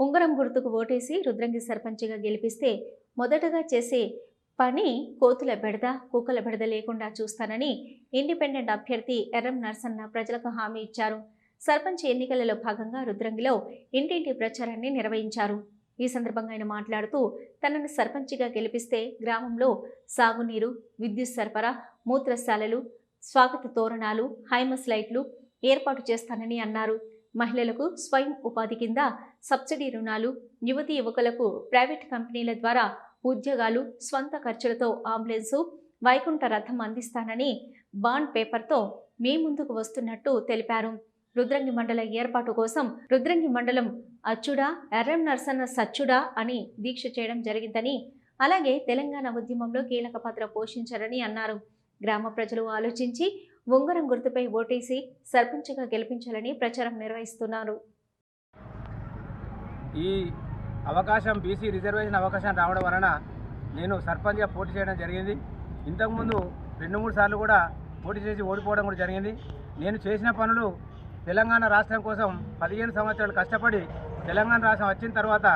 ఉంగరం గుర్తుకు ఓటేసి రుద్రంగి సర్పంచిగా గెలిపిస్తే మొదటగా చేసే పని కోతుల బెడద కుక్కల బెడద లేకుండా చూస్తానని ఇండిపెండెంట్ అభ్యర్థి ఎర్రం నర్సన్న ప్రజలకు హామీ ఇచ్చారు. సర్పంచ్ ఎన్నికలలో భాగంగా రుద్రంగిలో ఇంటింటి ప్రచారాన్ని నిర్వహించారు. ఈ సందర్భంగా ఆయన మాట్లాడుతూ తనను సర్పంచిగా గెలిపిస్తే గ్రామంలో సాగునీరు విద్యుత్ సరఫరా మూత్రశాలలు స్వాగత తోరణాలు హైమస్ లైట్లు ఏర్పాటు చేస్తానని అన్నారు. మహిళలకు స్వయం ఉపాధి కింద సబ్సిడీ రుణాలు యువతి యువకులకు ప్రైవేట్ కంపెనీల ద్వారా ఉద్యోగాలు స్వంత ఖర్చులతో అంబులెన్సు వైకుంఠ రథం అందిస్తానని బాండ్ పేపర్తో మీ ముందుకు వస్తున్నట్టు తెలిపారు. రుద్రంగి మండల ఏర్పాటు కోసం రుద్రంగి మండలం అచ్చుడా ఎర్రం నర్సన్న సచ్చుడా అని దీక్ష చేయడం జరిగిందని అలాగే తెలంగాణ ఉద్యమంలో కీలక పాత్ర పోషించారని అన్నారు. గ్రామ ప్రజలు ఆలోచించి ఉంగరం గుర్తుపై ఓటేసి సర్పంచ్గా గెలిపించాలని ప్రచారం నిర్వహిస్తున్నారు. ఈ అవకాశం బీసీ రిజర్వేషన్ అవకాశం రావడం వలన నేను సర్పంచ్గా పోటీ చేయడం జరిగింది. ఇంతకుముందు రెండు మూడు సార్లు కూడా పోటీ చేసి ఓడిపోవడం కూడా జరిగింది. నేను చేసిన పనులు తెలంగాణ రాష్ట్రం కోసం పదిహేను సంవత్సరాలు కష్టపడి తెలంగాణ రాష్ట్రం వచ్చిన తర్వాత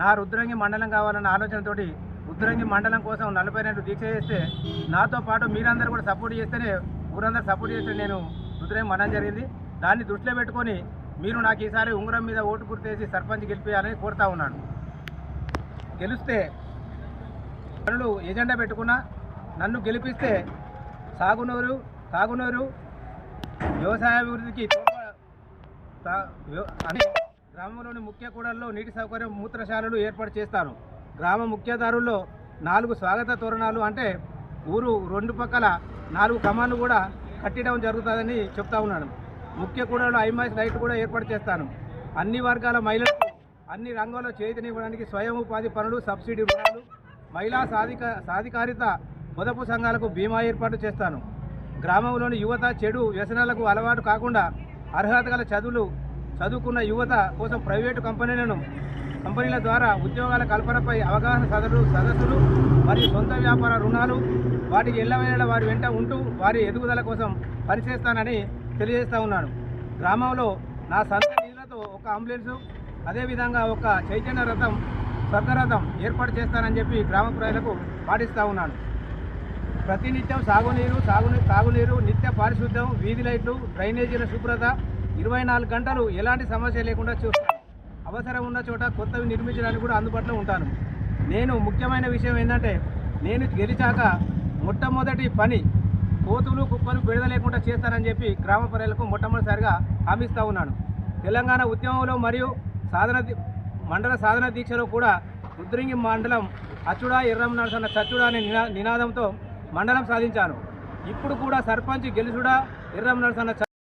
నా రుద్రంగి మండలం కావాలన్న ఆలోచనతోటి రుద్రంగి మండలం కోసం నలభై రెండు దీక్ష చేస్తే నాతో పాటు మీరందరూ కూడా సపోర్ట్ చేస్తేనే ఊరందరూ సపోర్ట్ చేస్తే నేను రుద్రేం మనం జరిగింది. దాన్ని దృష్టిలో పెట్టుకొని మీరు నాకు ఈసారి ఉంగరం మీద ఓటు గుర్తేసి సర్పంచ్ గెలిపించాలని కోరుతా ఉన్నాను. గెలిస్తే పనులు ఎజెండా పెట్టుకున్నా నన్ను గెలిపిస్తే సాగునూరు సాగునూరు వ్యవసాయ అభివృద్ధికి తోడ్ప- అనే గ్రామంలోని ముఖ్య కూడల్లో నీటి సౌకర్యం మూత్రశాలలు ఏర్పాటు చేస్తాను. గ్రామ ముఖ్యదారుల్లో నాలుగు స్వాగత తోరణాలు అంటే ఊరు రెండు పక్కల నాలుగు కమాన్లు కూడా కట్టడం జరుగుతుందని చెప్తా ఉన్నాను. ముఖ్య కూడలో ఐమాస్ లైట్ కూడా ఏర్పాటు చేస్తాను. అన్ని వర్గాల మహిళలకు అన్ని రంగాల్లో చేతినివ్వడానికి స్వయం ఉపాధి పనులు సబ్సిడీ రుణాలు మహిళా సాధిక సాధికారిత పొదపు సంఘాలకు బీమా ఏర్పాటు చేస్తాను. గ్రామంలోని యువత చెడు వ్యసనాలకు అలవాటు కాకుండా అర్హత గల చదువులు చదువుకున్న యువత కోసం ప్రైవేటు కంపెనీలను కంపెనీల ద్వారా ఉద్యోగాల కల్పనపై అవగాహన సదరు సదస్సులు మరియు సొంత వ్యాపార రుణాలు వాటికి ఎల్లవేళ వారి వెంట ఉంటూ వారి ఎదుగుదల కోసం పనిచేస్తానని తెలియజేస్తూ ఉన్నాను. గ్రామంలో నా సొంత నిధులతో ఒక అంబులెన్సు అదేవిధంగా ఒక చైతన్య రథం స్వర్గరథం ఏర్పాటు చేస్తానని చెప్పి గ్రామ ప్రజలకు పాటిస్తూ ఉన్నాను. ప్రతినిత్యం సాగునీరు సాగునీ తాగునీరు నిత్య పారిశుద్ధ్యం వీధి లైట్లు డ్రైనేజీల శుభ్రత ఇరవై నాలుగు గంటలు ఎలాంటి సమస్య లేకుండా చూస్తాను. అవసరం ఉన్న చోట కొత్తవి నిర్మించడానికి కూడా అందుబాటులో ఉంటాను. నేను ముఖ్యమైన విషయం ఏంటంటే నేను గెలిచాక మొట్టమొదటి పని కోతులు కుక్కలు బిడద లేకుండా చేస్తానని చెప్పి గ్రామ ప్రజలకు మొట్టమొదటిసారిగా హామీస్తూ ఉన్నాను. తెలంగాణ ఉద్యమంలో మరియు సాధన మండల సాధన దీక్షలో కూడా రుద్రింగి మండలం అచ్చుడా ఎర్రం నరసన్న చచ్చుడా అనే నినాదంతో మండలం సాధించాను. ఇప్పుడు కూడా సర్పంచ్ గెలుచుడా ఎర్రం నరసన్న